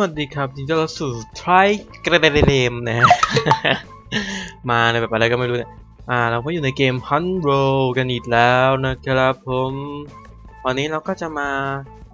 วัสดีครับยินดีต้อนรับสู่ Try กระเดเดมนะฮะ มาในแบบอะไรก็ไม่รู้เนี่ย อ่า เราก็อยู่ในเกม Hunt Roll กันอีกแล้วนะครับผม วันนี้เราก็จะมา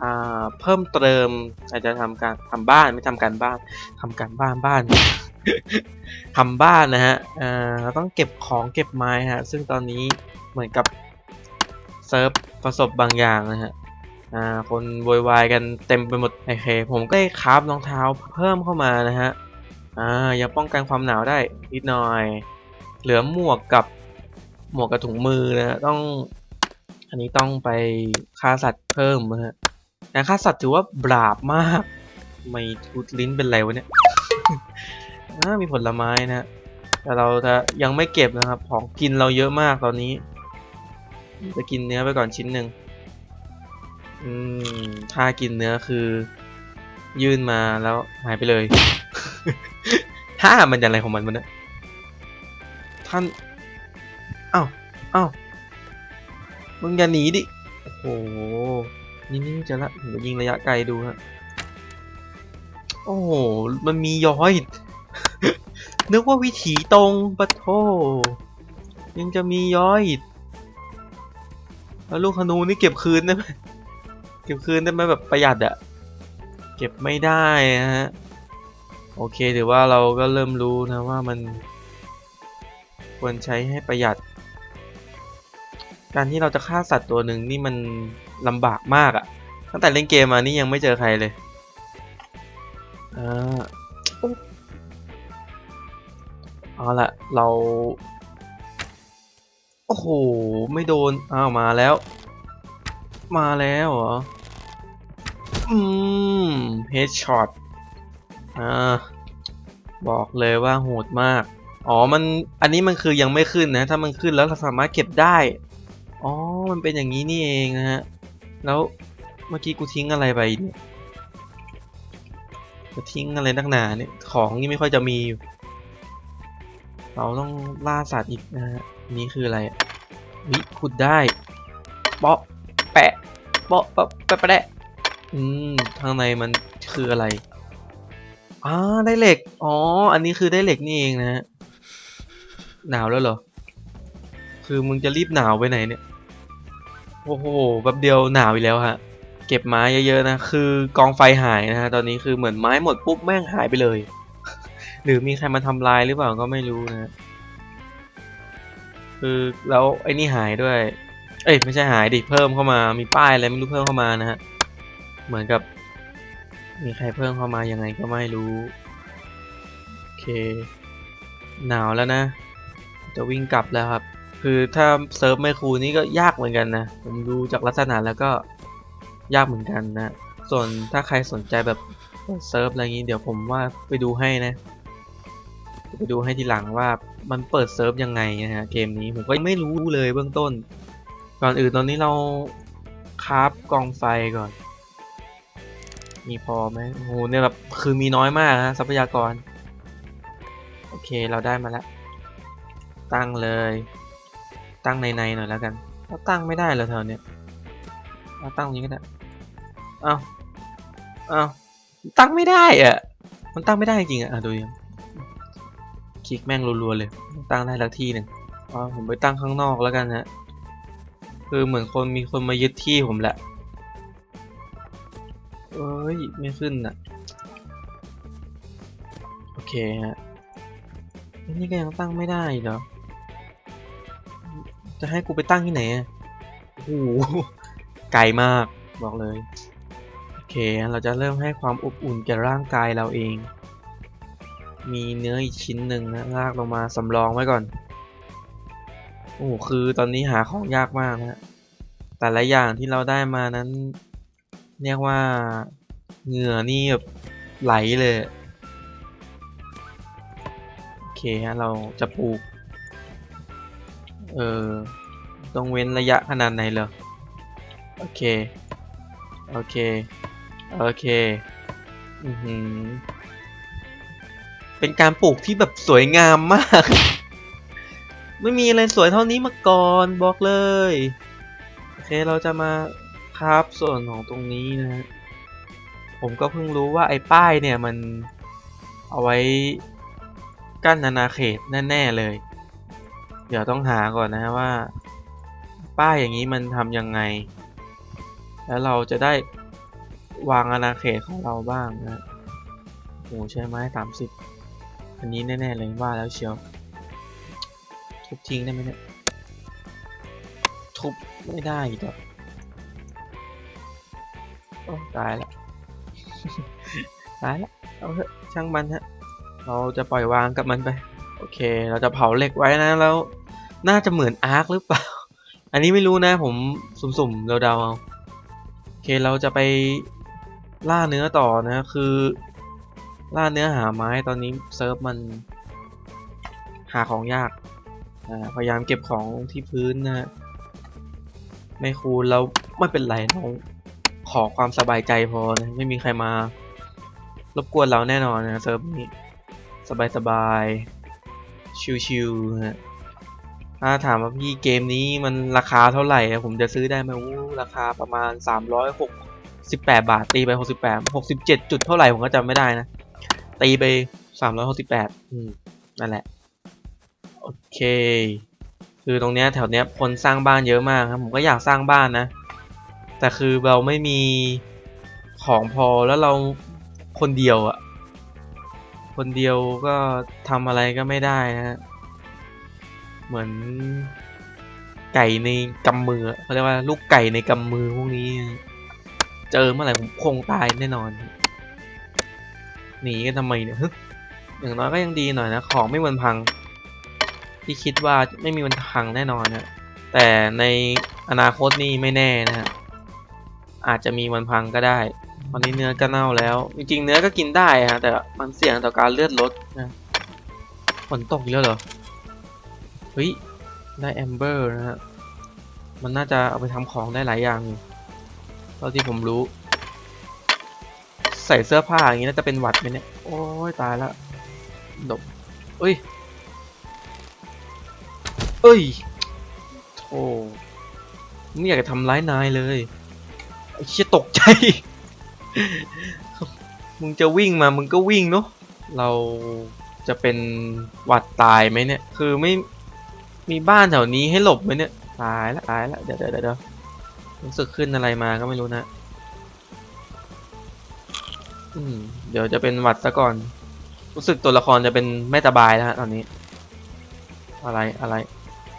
อ่า เพิ่มเติม อาจจะทำการทำบ้านไม่ทำการบ้านทำการบ้านบ้าน ทำบ้านนะฮะ อ่า เราต้องเก็บของเก็บไม้ฮะ ซึ่งตอนนี้เหมือนกับเซิร์ฟประสบบางอย่างนะฮะ อ่าคนโวยวายกันเต็มไปหมดโอเคผมก็ได้คราฟรองเท้าเพิ่มเข้ามานะฮะอ่ายังป้องกันความหนาวได้นิดหน่อย เหลือหมวกกับหมวกกับถุงมือนะต้อง อันนี้ต้องไปฆ่าสัตว์เพิ่มนะฮะการฆ่าสัตว์ถือว่าบาปมากไม่ทุดลิ้นเป็นไรวะเนี่ยอ่ามีผลไม้นะฮะแต่เราจะยังไม่เก็บนะครับ ของกินเราเยอะมากตอนนี้ จะกินเนื้อไปก่อนชิ้นหนึ่ง อืมถ้ากินเนื้อคือ ยื่นมาแล้วหายไปเลย ถ้ามันจะอะไรของมันมันนี่ยท่านอ้าวอ้าวมึงอย่าหนีดิ โอ้โห นี่นี่จะละผมจะยิงระยะไกลดูฮะ โอ้โห มันมีย้อย นึกว่าวิถีตรงปะโทยังจะมีย้อยแล้วลูกธนูนี่เก็บคืนได้ไหม เก็บคืนได้ไหมแบบประหยัดอะเก็บไม่ได้นะฮะ โอเคถือว่าเราก็เริ่มรู้นะว่ามัน ควรใช้ให้ประหยัด การที่เราจะฆ่าสัตว์ตัวหนึ่งนี่มันลำบากมากอะตั้งแต่เล่นเกมมานี่ยังไม่เจอใครเลยอ่าเอาละเรา โอ้โห ไม่โดน อ้าว มาแล้ว มาแล้วเหรอ อืมเฮดช็อตอ่าบอกเลยว่าโหดมาก อ๋อ มัน อันนี้มันคือยังไม่ขึ้นนะ ถ้ามันขึ้นแล้วเราสามารถเก็บได้ อ๋อ มันเป็นอย่างนี้นี่เองนะฮะ แล้วเมื่อกี้กูทิ้งอะไรไปเนี่ยจะทิ้งอะไรนักหนาเนี่ย ของนี่ไม่ค่อยจะมีอยู่เราต้องล่าสัตว์อีกนะฮะ นี่คืออะไรวิขุดได้ เปาะ แปะเปาะแปะแปะแปะอืมข้างในมันคืออะไรอ่าได้เหล็ก อ๋อ อันนี้คือได้เหล็กนี่เองนะฮะหนาวแล้วเหรอ คือมึงจะรีบหนาวไปไหนเนี่ย โอ้โหแป๊บเดียวหนาวอีกแล้วฮะ เก็บไม้เยอะๆนะ คือกองไฟหายนะฮะ ตอนนี้คือเหมือนไม้หมดปุ๊บแม่งหายไปเลย หรือมีใครมาทำลายหรือเปล่าก็ไม่รู้นะ คือแล้วไอ้นี่หายด้วย เอ้ยไม่ใช่หายดิเพิ่มเข้ามามีป้ายอะไรไม่รู้เพิ่มเข้ามานะฮะเหมือนกับ มีใครเพิ่มเข้ามายังไงก็ไม่รู้โอเคหนาวแล้วนะ จะวิ่งกลับแล้วครับ คือถ้าเซิร์ฟไม่คูนี่ก็ยากเหมือนกันนะผมดูจากลักษณะแล้วก็ยากเหมือนกันนะส่วนถ้าใครสนใจแบบเซิร์ฟอะไรอย่างนี้เดี๋ยวผมว่าไปดูให้นะไปดูให้ทีหลังว่ามันเปิดเซิร์ฟยังไงนะฮะเกมนี้ผมก็ไม่รู้เลยเบื้องต้น ก่อนอื่นตอนนี้เราคราฟกองไฟก่อน มีพอไหมโอ้โหเนี่ยแบบคือมีน้อยมากนะทรัพยากร โอเคเราได้มาแล้ว ตั้งเลย ตั้งในในๆหน่อยแล้วกันเราตั้งไม่ได้เลยแถวเนี้ยเราตั้งตรงนี้ก็ได้เอ้าเอาตั้งไม่ได้อะมันตั้งไม่ได้จริงอะอะดูยังคลิกแม่งรัวๆเลย ตั้งได้แล้วที่หนึ่งอ๋อผมไปตั้งข้างนอกแล้วกันฮะ คือเหมือนคนมีคนมายึดที่ผมแหละเอ้ย ไม่ขึ้นอะ โอเคฮะนี่ก็ยังตั้งไม่ได้เหรอ จะให้กูไปตั้งที่ไหนอะโอ้โหไกลมากบอกเลย โอเค เราจะเริ่มให้ความอบอุ่นแก่ร่างกายเราเอง มีเนื้ออีกชิ้นหนึ่งนะลากลงมาสำรองไว้ก่อน โอ้คือตอนนี้หาของยากมากนะฮะแต่ละอย่างที่เราได้มานั้น เรียกว่าเหงื่อนี่แบบไหลเลย โอเคฮะเราจะปลูก เออต้องเว้นระยะขนาดไหนเหรอ โอเค โอเค โอเค อือหือเป็นการปลูกที่แบบสวยงามมาก ไม่มีอะไรสวยเท่านี้มาก่อนบอกเลย โอเคเราจะมาคราฟส่วนของตรงนี้นะฮะผมก็เพิ่งรู้ว่าไอ้ป้ายเนี่ยมันเอาไว้กั้นนานาเขตแน่ๆเลย เดี๋ยวต้องหาก่อนนะว่า ป้ายอย่างนี้มันทำยังไง แล้วเราจะได้วางอาณาเขตของเราบ้างนะโอ้ใช้ไหมสามสิบอันนี้แน่ๆเลยว่าแล้วเชียว ทุบทิ้งได้ไหมเนี่ย ทุบไม่ได้อีกแล้วโอ้ตายละ ตายละ เอาเถอะช่างมันฮะ เราจะปล่อยวางกับมันไป โอเค เราจะเผาเหล็กไว้นะ แล้ว น่าจะเหมือนอาร์คหรือเปล่า อันนี้ไม่รู้นะ ผมสุ่มๆเดาๆเอา โอเค เราจะไปล่าเนื้อต่อนะ คือ ล่าเนื้อหาไม้ตอนนี้เซิร์ฟมัน หาของยาก พยายามเก็บของที่พื้นนะไม่คูณแล้วไม่เป็นไรเราขอความสบายใจพอนะไม่มีใครมารบกวนเราแน่นอนนะเซิร์ฟนี้สบายสบายๆชิวๆฮะถ้าถามว่าพี่เกมนี้มันราคาเท่าไหร่ ผมจะซื้อได้ไหมู้ราคาประมาณ 368 บาท ตีไป 68 67 จุดเท่าไหร่ ผมก็จำไม่ได้นะ ตีไป 368 อืม นั่นแหละ โอเค คือตรงเนี้ยแถวเนี้ยคนสร้างบ้านเยอะมากครับ ผมก็อยากสร้างบ้านนะ แต่คือเราไม่มีของพอแล้วเราคนเดียวอะคนเดียวก็ทำอะไรก็ไม่ได้นะฮะ เหมือนไก่ในกำมือเขาเรียกว่าลูกไก่ในกำมือพวกนี้ เจอเมื่อไหร่ผมคงตายแน่นอนหนีกันทำไมเนี่ยอย่างน้อยก็ยังดีหน่อยนะ ของไม่มันพัง ที่คิดว่าไม่มีวันพังแน่นอนนะแต่ในอนาคตนี่ไม่แน่นะฮะอาจจะมีวันพังก็ได้ตอนนี้เนื้อก็เน่าแล้ว จริงๆเนื้อก็กินได้ฮะแต่มันเสี่ยงต่อการเลือดลดนะฝนตกอีกแล้วเหรอเฮ้ยได้แอมเบอร์นะฮะมันน่าจะเอาไปทำของได้หลายอย่างอยู่เท่าที่ผมรู้ ใส่เสื้อผ้าอย่างนี้น่าจะเป็นหวัดไหมเนี่ยโอ้ยตายแล้วดบเอ้ย เอ้ยโธ่ไม่อยากจะทำร้ายนายเลยไอ้เชี่ยตกใจ มึงจะวิ่งมา มึงก็วิ่งเนาะ เราจะเป็นหวัดตายไหมเนี่ย คือไม่มีบ้านแถวนี้ให้หลบไหมเนี่ย ตายละตายละเดี๋ยวเดี๋ยวเดี๋ยวรู้สึกขึ้นอะไรมาก็ไม่รู้นะ อืม เดี๋ยวจะเป็นหวัดซะก่อน รู้สึกตัวละครจะเป็นไม่สบายแล้วฮะตอนนี้ อะไรอะไร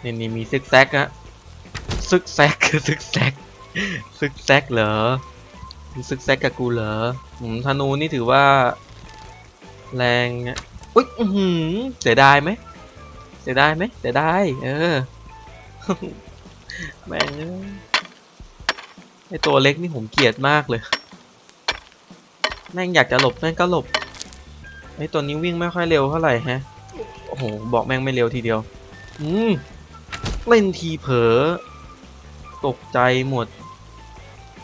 นี่นี่มีซึกแซกฮะซึกแซกคือซึกแซกซึกแซกเหรอซึกแซกกับกูเหรอผมธนูนี่ถือว่า แรงอุ้ยเสียดายไหมเสียดายไหมเสียดายเออแม่งไอตัวเล็กนี่ผมเกลียดมากเลย แม่งอยากจะหลบแม่งก็หลบไอตัวนี้วิ่งไม่ค่อยเร็วเท่าไหร่ฮะโอ้โหบอกแม่งไม่เร็วทีเดียว อืม เล่นทีเผลอตกใจหมด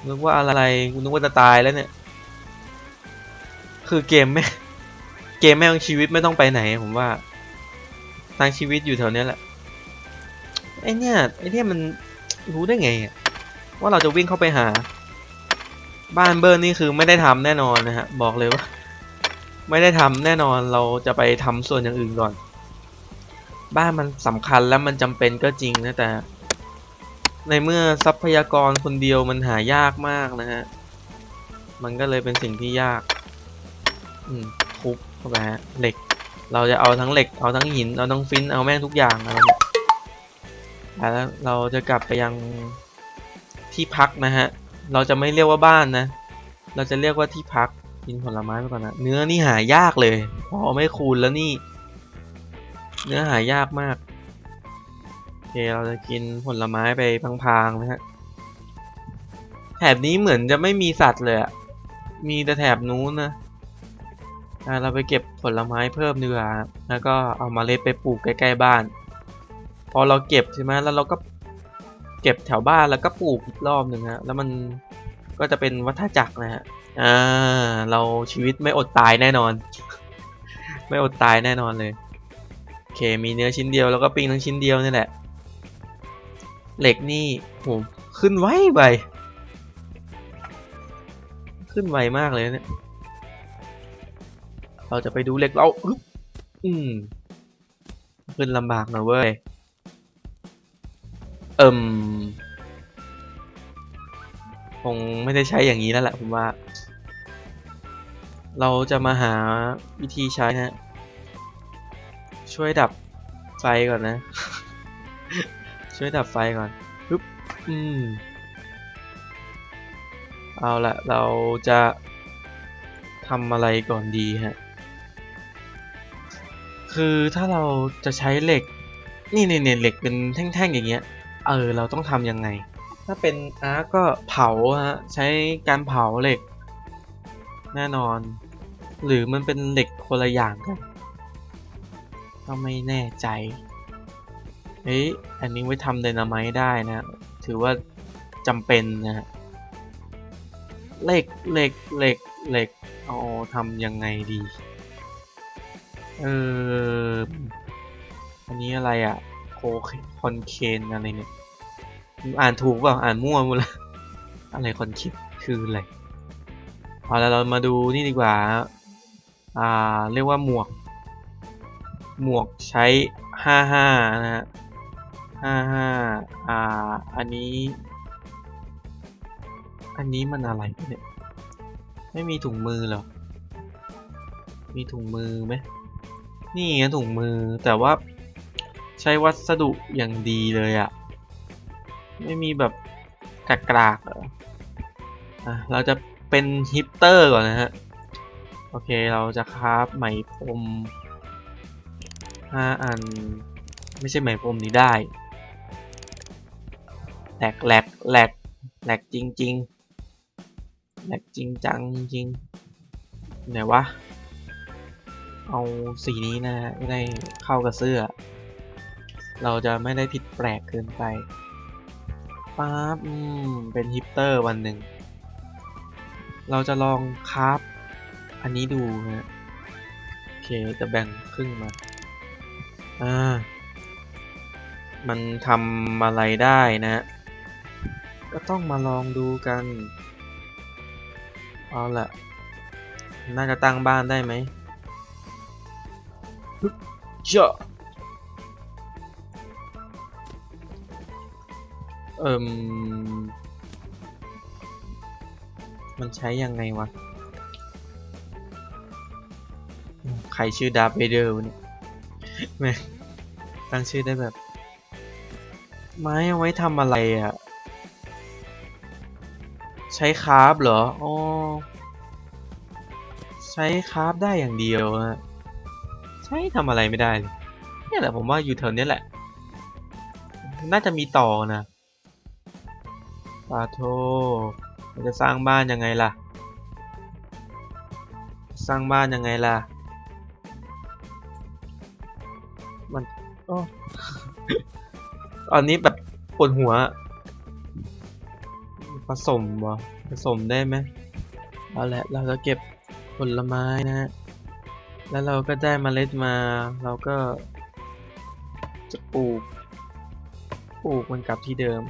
นึกว่าอะไรกูนึกว่าจะตายแล้วเนี่ย คือเกมไม่เกมแม่งชีวิตไม่ต้องไปไหนผมว่าทางชีวิตอยู่แถวเนี้ยแหละไอเนี่ยไอเนี่ยมันรู้ได้ไงว่าเราจะวิ่งเข้าไปหา บ้านเบิร์นนี่คือไม่ได้ทำแน่นอนนะฮะบอกเลยว่า ไม่ได้ทำแน่นอนเราจะไปทำส่วนอย่างอื่นก่อน บ้านมันสำคัญและมันจำเป็นก็จริงนะแต่ ในเมื่อทรัพยากรคนเดียวมันหายากมากนะฮะ มันก็เลยเป็นสิ่งที่ยาก อืมทุบเข้าไปฮะเหล็ก เราจะเอาทั้งเหล็ก เอาทั้งหิน เอาทั้งฟิน เอาแม่งทุกอย่างอะไรแล้วเราจะกลับไปยังที่พักนะฮะ เราจะไม่เรียกว่าบ้านนะ เราจะเรียกว่าที่พัก กินผลไม้ไปก่อนนะ เนื้อนี่หายากเลย พอไม่คูณแล้วนี่ เนื้อหายากมาก โอเค เราจะกินผลไม้ไปพางๆนะฮะ แถบนี้เหมือนจะไม่มีสัตว์เลยอะมีแต่แถบนู้นนะเราไปเก็บผลไม้เพิ่มดีกว่าแล้วก็เอามาเมล็ดไปปลูกใกล้ๆบ้าน พอเราเก็บใช่ไหมแล้วเราก็เก็บแถวบ้านแล้วก็ปลูกอีกรอบหนึ่งฮะ แล้วมันก็จะเป็นวัฏจักรนะฮะ อ่า เราชีวิตไม่อดตายแน่นอน ไม่อดตายแน่นอนเลย เคมีเนื้อชิ้นเดียวแล้วก็ปิ้งทั้งชิ้นเดียวนี่แหละ เหล็กนี่โหขึ้นไวไปขึ้นไวมากเลยเนี่ย เราจะไปดูเหล็กเราอืมขึ้นลำบากหน่อยเว้ย เอิ่มคงไม่ได้ใช้อย่างนี้แล้วแหละผมว่า เราจะมาหาวิธีใช้นะ ช่วยดับไฟก่อนนะ ช่วยดับไฟก่อนปึ๊บอืมเอาละเราจะทำอะไรก่อนดีฮะ คือถ้าเราจะใช้เหล็ก นี่เนี่ยเหล็กเป็นแท่งๆอย่างเงี้ย เออ เราต้องทำยังไง ถ้าเป็นอาร์ก็เผาฮะ ใช้การเผาเหล็ก แน่นอน หรือมันเป็นเหล็กคนละอย่างกัน ก็ไม่แน่ใจ เฮ้ย อันนี้ไว้ทำไดนาไมต์ได้นะ ถือว่าจำเป็นนะฮะเหล็กเหล็กเหล็กเหล็กเอาทำยังไงดี เอออันนี้อะไรอะโคคอนเคนอะไรเนี่ย อ่านถูกเปล่าอ่านมั่วหมดลยอะไรคอนเคนคืออะไรเอาแล้วเรามาดูนี่ดีกว่า อ่า เรียกว่าหมวก หมวกใช้ห้าห้านะฮะห้าห้าอ่า อันนี้ อันนี้มันอะไรเนี่ย ไม่มีถุงมือหรอ มีถุงมือไหม นี่ไงถุงมือ แต่ว่าใช้วัสดุอย่างดีเลยอะไม่มีแบบกากากๆเหรออะ เราจะเป็นฮิปเตอร์ก่อนนะฮะ โอเค เราจะคราฟไหมพรม ห้าอัน ไม่ใช่ไหมพรมนี้ได้แหลกแหลกแหลกแหลกจริงๆแหลกจริงจังจริงไหนวะ เอาสีนี้นะฮะไม่ได้เข้ากับเสื้อ เราจะไม่ได้ผิดแปลกเกินไปป๊าบอืมเป็นฮิปเตอร์วันหนึ่ง เราจะลองคราฟอันนี้ดูนะโอเคจะแบ่งครึ่งมา อ่า มันทำอะไรได้นะ ก็ต้องมาลองดูกัน เอาละน่าจะตั้งบ้านได้ไหมเจาะเอิ่มมันใช้ยังไงวะ ใครชื่อดาร์เวเดอร์เนี่ยแม่ ตั้งชื่อได้แบบ ไม้เอาไว้ทำอะไรอะ่ะ ใช้คราฟเหรออ๋อใช้คราฟได้อย่างเดียวฮะใช้ทำอะไรไม่ได้เลยนี่ยแหละผมว่าอยู่แถวนี้แหละ น่าจะมีต่อนะปาโทเราจะสร้างบ้านยังไงล่ะ สร้างบ้านยังไงล่ะ อ้ตอนนี้แบบปวดหัว ผสมวะผสมได้ไหมเอาละเราจะเก็บผลไม้นะฮะแล้วเราก็ได้เมล็ดมา เราก็ จะปลูก ปลูกมันกลับที่เดิม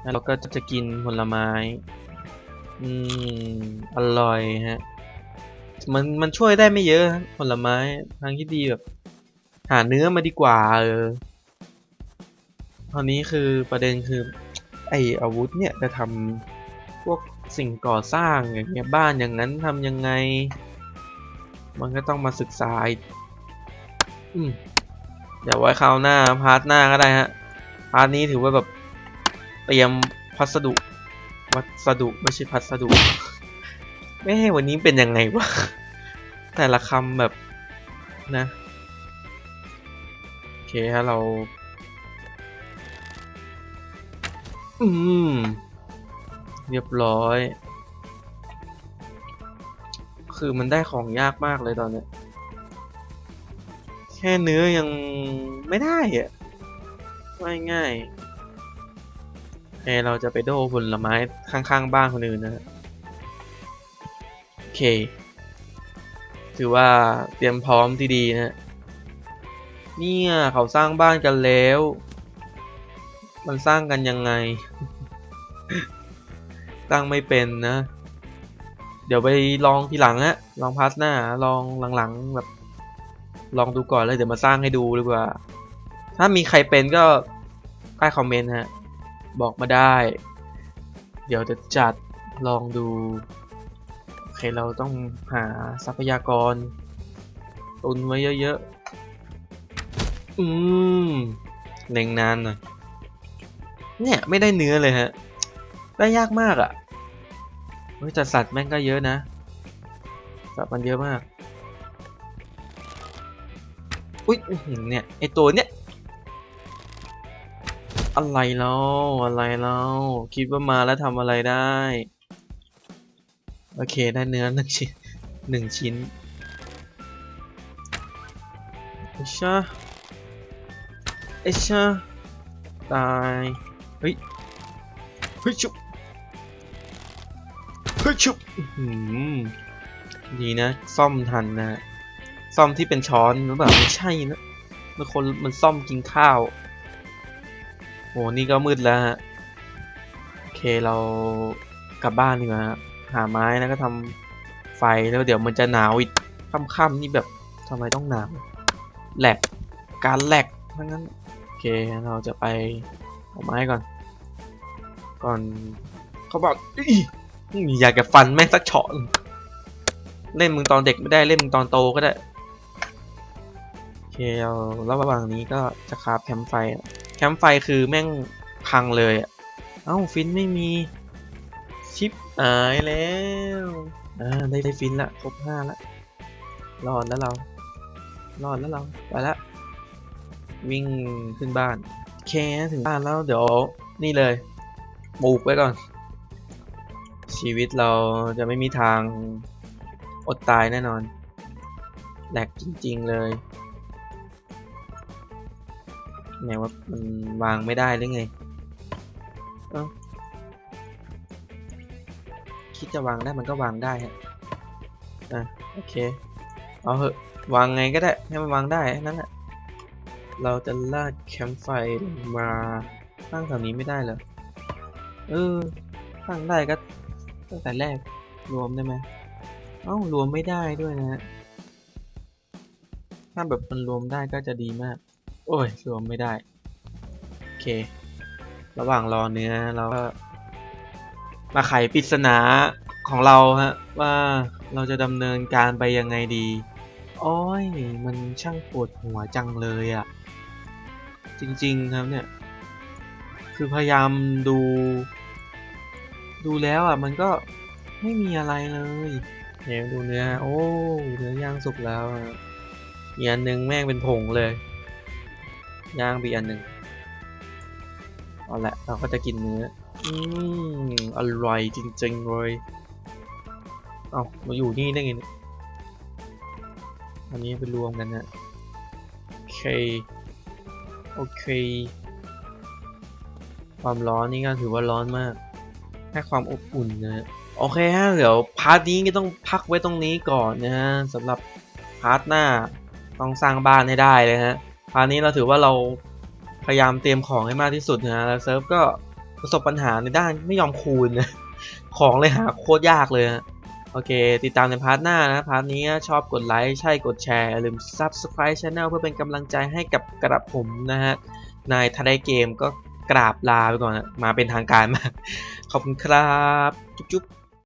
แล้วเราก็จะกินผลไม้ อืม อร่อยฮะ มัน มันช่วยได้ไม่เยอะผลไม้ ทางที่ดีแบบ หาเนื้อมาดีกว่าเออตอนนี้คือประเด็นคือ ไออาวุธเนี่ยจะทำพวกสิ่งก่อสร้างอย่างเงี้ยบ้านอย่างนั้นทำยังไง มันก็ต้องมาศึกษาอืมเดี๋ยวไว้คราวหน้าพาร์ทหน้าก็ได้ฮะพาร์ทนี้ถือว่าแบบเตรียมพัสดุวัสดุไม่ใช่พัสดุไม่ให้วันนี้เป็นยังไงวะแต่ละคำแบบนะ เคฮะเรา อืม เรียบร้อย คือมันได้ของยากมากเลยตอนเนี้ย แค่เนื้อยังไม่ได้อะไม่ง่ายเอเราจะไปโดผลไม้ข้างๆบ้านคนอื่นนะฮะโอเค ถือว่าเตรียมพร้อมที่ดีนะฮะ เนี่ยเขาสร้างบ้านกันแล้ว มันสร้างกันยังไงตั้างไม่เป็นนะ เดี๋ยวไปลองทีหลังฮะลองพาร์ทหน้า ลองหลังๆแบบ ลองดูก่อนเลยเดี๋ยวมาสร้างให้ดูดีกว่า ถ้ามีใครเป็นก็ใต้คอมเมนต์ฮะ บอกมาได้ เดี๋ยวจะจัดลองดู โอเคเราต้องหาทรัพยากรตุนไว้เยอะๆ อืมเล็งนานหน่อย เนี่ยไม่ได้เนื้อเลยฮะ ได้ยากมากอะ่ะเฮ้ยแต่สัตว์แม่งก็เยอะนะ สัตว์มันเยอะมาก อุ้ยเนี่ยไอตัวเนี้ยอะไรแล้วอะไรแล้วคิดว่ามาแล้วทำอะไรได้ โอเคได้เนื้อหนึ่งชิ้นหนึ่งชิ้นไอชา ไอชาตาย เฮ้ย เฮ้ยชุบ เฮ้ยชุบอื้อหือดีนะ ซ่อมทันนะ ซ่อมที่เป็นช้อนหรือเปล่าไม่ใช่นะมันคนมันซ่อมกินข้าว โห นี่ก็มืดแล้วฮะ โอเคเรากลับบ้านดีกว่าฮะหาไม้แล้วก็ทำไฟแล้วเดี๋ยวมันจะหนาวอีกค่ำๆนี่แบบทำไมต้องหนาวแหลกการแหลกทั้งนั้น เคเราจะไปเอาไม้ก่อน ก่อนเขาบอกอีอยากจะฟันแม่งสักเฉาะเล่นมึงตอนเด็กไม่ได้เล่นมึงตอนโตก็ได้โอเคเอาแล้วระหว่างนี้ก็จะคาฟแคมป์ไฟ แคมป์ไฟคือแม่งพังเลยอะเอ้าฟินไม่มีชิปหายแล้วอ่าได้ได้ฟินละครบห้าละรอดแล้วเรารอดแล้วเราไปละ วิ่งขึ้นบ้านโอเคถึงบ้านแล้วเดี๋ยวนี่เลยปลูกไว้ก่อน ชีวิตเราจะไม่มีทางอดตายแน่นอนแหลกจริง ๆ เลยแม้ว่ามันวางไม่ได้หรือไงอคิดจะวางได้มันก็วางได้ฮะอะโอเค เอาเหอะวางไงก็ได้ให้มันวางได้นั้นแหละ เราจะลากแคมป์ไฟมาตั้งแถวนี้ไม่ได้เหรอ เออ ตั้งได้ก็ตั้งแต่แรกรวมได้ไหมเอ้ารวมไม่ได้ด้วยนะฮะ ถ้าแบบมันรวมได้ก็จะดีมาก โอ้ย รวมไม่ได้ โอเค ระหว่างรอเนื้อเราก็มาไขปริศนาของเราฮะว่าเราจะดำเนินการไปยังไงดี โอ้ย มันช่างปวดหัวจังเลยอะ่ะ จริง ๆ ครับเนี่ย คือพยายามดู ดูแล้วอะ มันก็ไม่มีอะไรเลยเนี่ยดูเนื้อ โอ้เนื้อย่างสุกแล้วอีกอันหนึ่งแม่งเป็นผงเลย ย่างไปอีกอันหนึ่งเอาละเราก็จะกินเนื้อ อืมอร่อยจริง ๆ เลย เอามาอยู่นี่ได้ไงอันนี้ไปรวมกันนะโอเค โอเค ความร้อนนี่ก็ถือว่าร้อนมากให้ความอบอุ่นนะฮะโอเคฮะเดี๋ยวพาร์ทนี้ก็ต้องพักไว้ตรงนี้ก่อนนะฮะสำหรับพาร์ทหน้าต้องสร้างบ้านให้ได้เลยฮะพาร์ทนี้เราถือว่าเราพยายามเตรียมของให้มากที่สุดนะฮะแล้วเซิร์ฟก็ประสบปัญหาในด้านไม่ยอมคูณนะของเลยหาโคตรยากเลยฮะ โอเค ติดตามในพาร์ทหน้านะ พาร์ทนี้ชอบกดไลค์ ใช่กดแชร์ ลืม Subscribe Channel เพื่อเป็นกำลังใจให้กับกระผมนะฮะ นายทะไดเกมก็กราบลาไปก่อนนะมาเป็นทางการมาก ขอบคุณครับ จุ๊บ